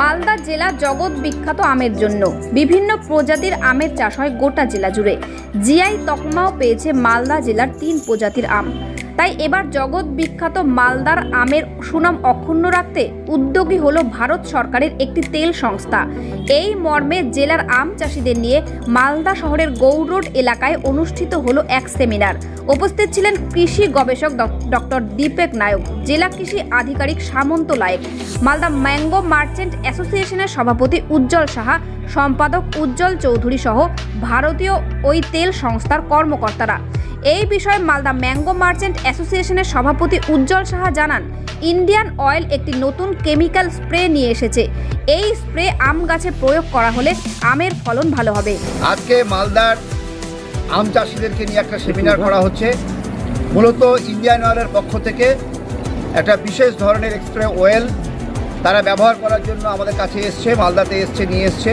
মালদা জেলা জগৎ বিখ্যাত আমের জন্য। বিভিন্ন প্রজাতির আমের চাষ হয় গোটা জেলা জুড়ে। জিআই তকমাও পেয়েছে মালদা জেলার তিন প্রজাতির আম। তাই এবার জগৎ বিখ্যাত মালদার আমের সুনাম অক্ষুণ্ণ রাখতে উদ্যোগী হল ভারত সরকারের একটি তেল সংস্থা। এই মর্মে জেলার আম চাষিদের নিয়ে মালদা শহরের গৌরোড এলাকায় অনুষ্ঠিত হলো এক সেমিনার। উপস্থিত ছিলেন কৃষি গবেষক ডক্টর দীপক নায়ক, জেলা কৃষি আধিকারিক সামন্ত লায়েক, মালদা ম্যাঙ্গো মার্চেন্ট অ্যাসোসিয়েশনের সভাপতি উজ্জ্বল সাহা, সম্পাদক উজ্জ্বল চৌধুরী সহ ভারতীয় ওই তেল সংস্থার কর্মকর্তারা। এই বিষয়ে মালদা ম্যাঙ্গো মার্চেন্ট অ্যাসোসিয়েশনের সভাপতি উজ্জ্বল সাহা জানান, ইন্ডিয়ান অয়েল একটি নতুন কেমিক্যাল স্প্রে নিয়ে এসেছে। এই স্প্রে আম গাছে প্রয়োগ করা হলে আমের ফলন ভালো হবে। আজকে মালদার আম চাষিদেরকে নিয়ে একটা সেমিনার করা হচ্ছে। মূলত ইন্ডিয়ান অয়েলের পক্ষ থেকে একটা বিশেষ ধরনের এক্সপ্রে অয়েল তারা ব্যবহার করার জন্য আমাদের কাছে এসছে, মালদাতে এসছে, নিয়ে এসছে।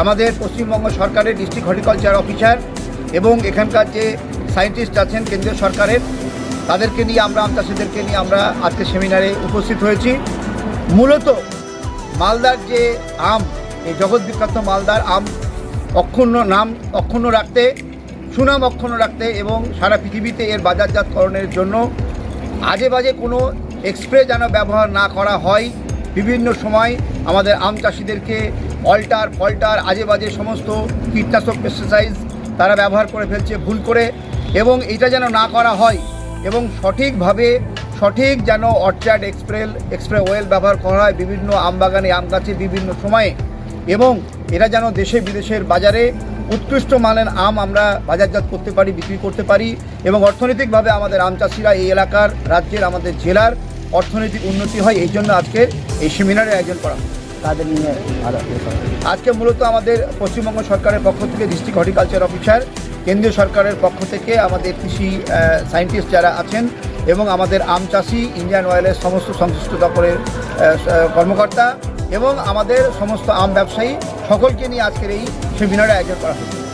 আমাদের পশ্চিমবঙ্গ সরকারের ডিস্ট্রিক্ট হর্টিকালচার অফিসার এবং এখানকার যে সায়েন্টিস্ট আছেন কেন্দ্রীয় সরকারের, তাদেরকে নিয়ে আমরা আম চাষিদেরকে নিয়ে আমরা আজকে সেমিনারে উপস্থিত হয়েছি। মূলত মালদার যে আম, এই জগৎ বিখ্যাত মালদার আম, অক্ষুণ্ণ নাম অক্ষুণ্ণ রাখতে, সুনাম অক্ষুণ্ণ রাখতে এবং সারা পৃথিবীতে এর বাজারজাতকরণের জন্য আজে বাজে কোনো এক্সপ্রে যেন ব্যবহার না করা হয়। বিভিন্ন সময় আমাদের আম চাষিদেরকে অল্টার, ফল্টার, আজে বাজে সমস্ত কীটনাশক পেস্টিসাইড তারা ব্যবহার করে ফেলছে, ভুল করে। এবং এটা যেন না করা হয় এবং সঠিকভাবে সঠিক যেন অর্চার্ড এক্সপ্রেল এক্সপ্রে অয়েল ব্যবহার করা হয় বিভিন্ন আম বাগানে আম গাছে বিভিন্ন সময়ে এবং এরা যেন দেশে বিদেশের বাজারে উৎকৃষ্ট মানের আম আমরা বাজারজাত করতে পারি বিক্রি করতে পারি এবং অর্থনৈতিকভাবে আমাদের আম চাষিরা এই এলাকার রাজ্যের আমাদের জেলার অর্থনৈতিক উন্নতি হয় এই জন্য আজকে এই সেমিনারের আয়োজন করা তাদের নিয়ে। আজকে মূলত আমাদের পশ্চিমবঙ্গ সরকারের পক্ষ থেকে ডিস্ট্রিক্ট হর্টিকালচার অফিসার কেন্দ্রীয় সরকারের পক্ষ থেকে আমাদের কৃষি সায়েন্টিস্ট যারা আছেন এবং আমাদের আম চাষি ইন্ডিয়ান অয়েলের সমস্ত সংশ্লিষ্ট দপ্তরের কর্মকর্তা এবং আমাদের সমস্ত আম ব্যবসায়ী সকলকে নিয়ে আজকের এই সেমিনারে আয়োজন করা হয়েছে